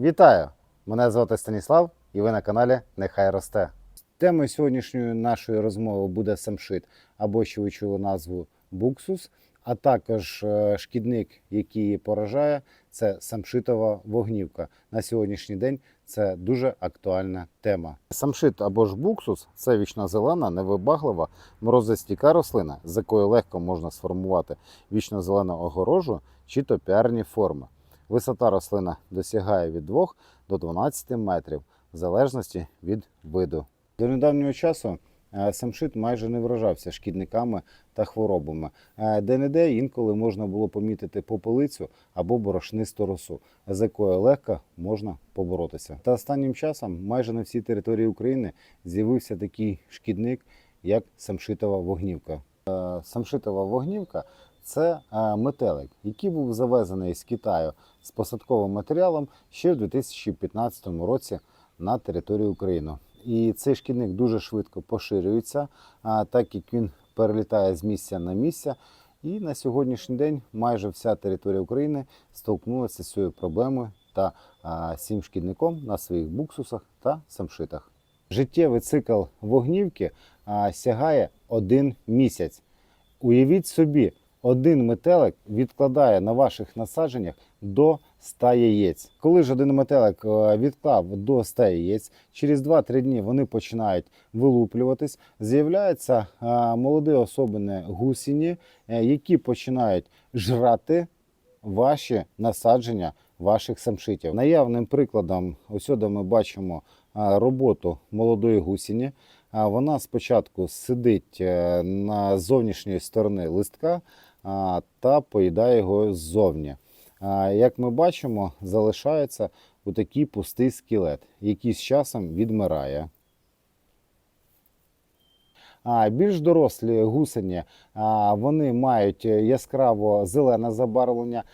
Вітаю! Мене звати Станіслав і ви на каналі Нехай Росте. Темою сьогоднішньої нашої розмови буде самшит, або що ви чули назву буксус, а також е, шкідник, який її поражає, це самшитова вогнівка. На сьогоднішній день це дуже актуальна тема. Самшит або ж буксус це вічнозелена, невибаглива, морозостійка рослина, з якою легко можна сформувати вічнозелену огорожу чи топіарні форми. Висота рослина досягає від 2 до 12 метрів, в залежності від виду. До недавнього часу е, самшит майже не вражався шкідниками та хворобами. Е, Де-не-де інколи можна було помітити попелицю або борошнисту росу, з якою легко можна поборотися. Та останнім часом майже на всій території України з'явився такий шкідник, як самшитова вогнівка. Е, Самшитова вогнівка це е, метелик, який був завезений з Китаю з посадковим матеріалом ще в 2015 році на територію України. І цей шкідник дуже швидко поширюється, так як він перелітає з місця на місце. І на сьогоднішній день майже вся територія України столкнулася з цією проблемою та цим шкідником на своїх буксусах та самшитах. Життєвий цикл вогнівки сягає один місяць. Уявіть собі, один метелик відкладає на ваших насадженнях до 100 яєць. Коли ж один метелик е, відклав до 100 яєць, через 2-3 дні вони починають вилуплюватись. З'являються е, молоді особини гусіні, е, які починають жрати ваші насадження ваших самшитів. Наявним прикладом усюди ми бачимо роботу молодої гусіні. Вона спочатку сидить е, на зовнішньої сторони листка та поїдає його ззовні. Як ми бачимо, залишається у такий пустий скелет, який з часом відмирає. А більш дорослі гусені вони мають яскраво зелене забарвлення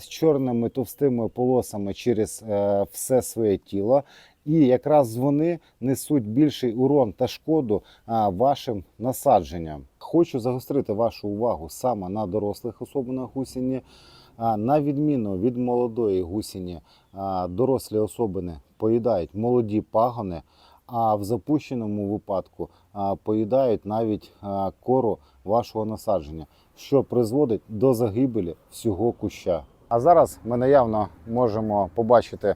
з чорними товстими полосами через е, все своє тіло. І якраз вони несуть більший урон та шкоду вашим насадженням. Хочу загострити вашу увагу саме на дорослих особинах гусені. А, На відміну від молодої гусені, а, дорослі особини поїдають молоді пагони, а в запущеному випадку поїдають навіть кору вашого насадження, що призводить до загибелі всього куща. А зараз ми наявно можемо побачити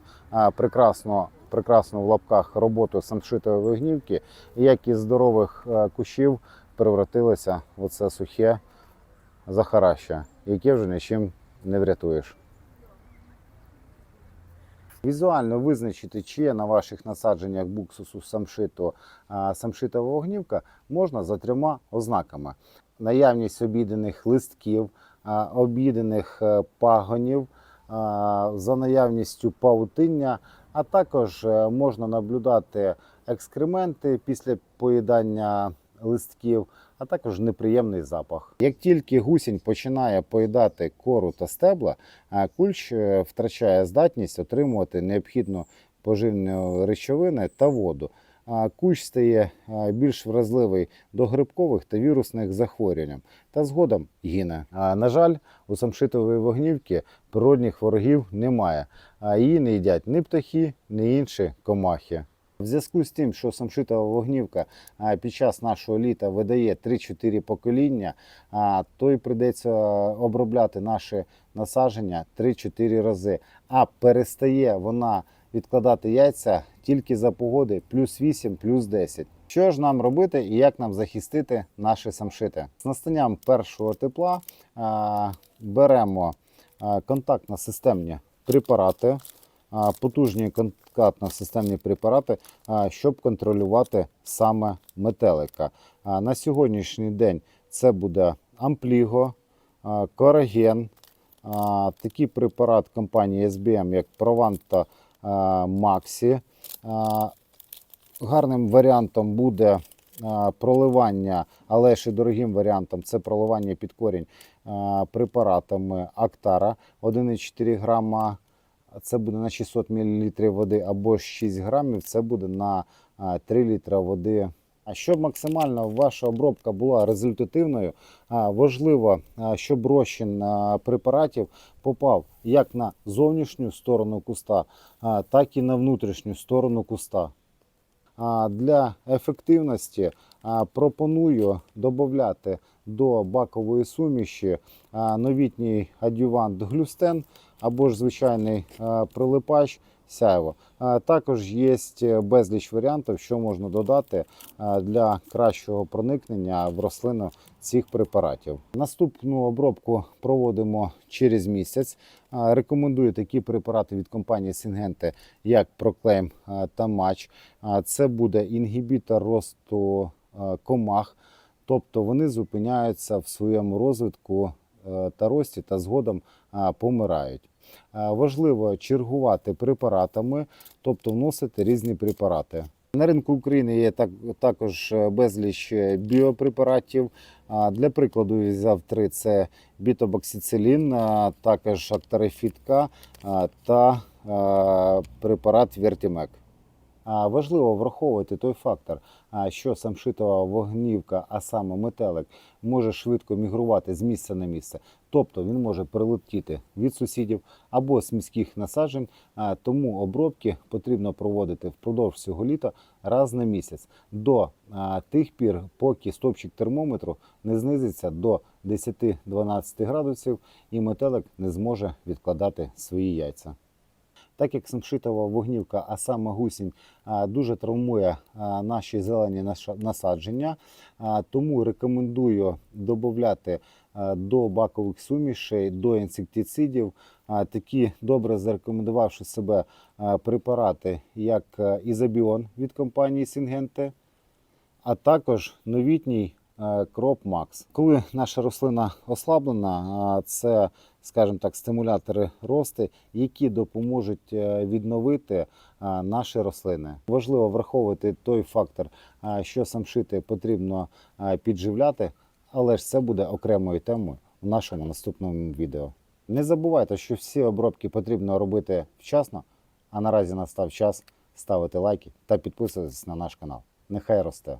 прекрасну, прекрасну в лапках роботу самшитої вигнівки, як із здорових кущів превратилося в оце сухе захараща, яке вже нічим не врятуєш. Візуально визначити, чи є на ваших насадженнях буксусу самшиту а, самшитова вогнівка можна за трьома ознаками: наявність обідених листків, обідених е, пагонів, за наявністю павутиння, а також е, можна наблюдати екскременти після поїдання листків, а також неприємний запах. Як тільки гусінь починає поїдати кору та стебла, кульч е, втрачає здатність отримувати необхідну поживні речовини та воду. Кущ стає більш вразливий до грибкових та вірусних захворювань та згодом гине. На жаль, у самшитової вогнівки природних ворогів немає, а її не їдять ні птахи, ні інші комахи. В зв'язку з тим, що самшитова вогнівка під час нашого літа видає 3-4 покоління, то й прийдеться обробляти наші насадження 3-4 рази. А перестає вона відкладати яйця тільки за погоди плюс 8, плюс 10. Що ж нам робити і як нам захистити наші самшити? З настанням першого тепла беремо контактно-системні препарати, потужні контактно-системні препарати, щоб контролювати саме метелика. На сьогоднішній день це буде ампліго, кораген, такий препарат компанії SBM, як Provanto а, Maxi. А, Гарним варіантом буде проливання, але ще дорогим варіантом це проливання під корінь препаратами Актара 1,4 грама. Це буде на 600 мл води або 6 грамів, це буде на 3 літра води. А щоб максимально ваша обробка була результативною, важливо, щоб розчин препаратів попав як на зовнішню сторону куста, так і на внутрішню сторону куста. Для ефективності пропоную додати до бакової суміші новітній адювант глюстен або ж звичайний прилипач сяйво. Також є безліч варіантів, що можна додати для кращого проникнення в рослину цих препаратів. Наступну обробку проводимо через місяць. Рекомендую такі препарати від компанії Syngenta, як Proclaim та Match. Це буде інгібітор росту комах, тобто вони зупиняються в своєму розвитку е, та рості та згодом помирають. А, Важливо чергувати препаратами, тобто вносити різні препарати. На ринку України є так, також е, безліч е, біопрепаратів. Для прикладу взяв три: це бітобоксицилін, також актарифітка та препарат Вертімек. Важливо враховувати той фактор, що самшитова вогнівка, а саме метелик, може швидко мігрувати з місця на місце. Тобто він може прилетіти від сусідів або з міських насаджень, тому обробки потрібно проводити впродовж цього літа раз на місяць до тих пір, поки стопчик термометру не знизиться до 10-12 градусів і метелик не зможе відкладати свої яйця. Так як самшитова вогнівка, а саме гусінь, дуже травмує наші зелені насадження, тому рекомендую додати до бакових сумішей, до інсектицидів. Такі добре зарекомендувавши себе препарати, як Ізобіон від компанії Syngenta, а також новітній Кроп Макс. Коли наша рослина ослаблена, це, скажімо так, стимулятори рости, які допоможуть е, відновити наші рослини. Важливо враховувати той фактор, що самшити потрібно підживляти, але ж це буде окремою темою в нашому наступному відео. Не забувайте, що всі обробки потрібно робити вчасно, а наразі настав час ставити лайки та підписуватись на наш канал. Нехай росте!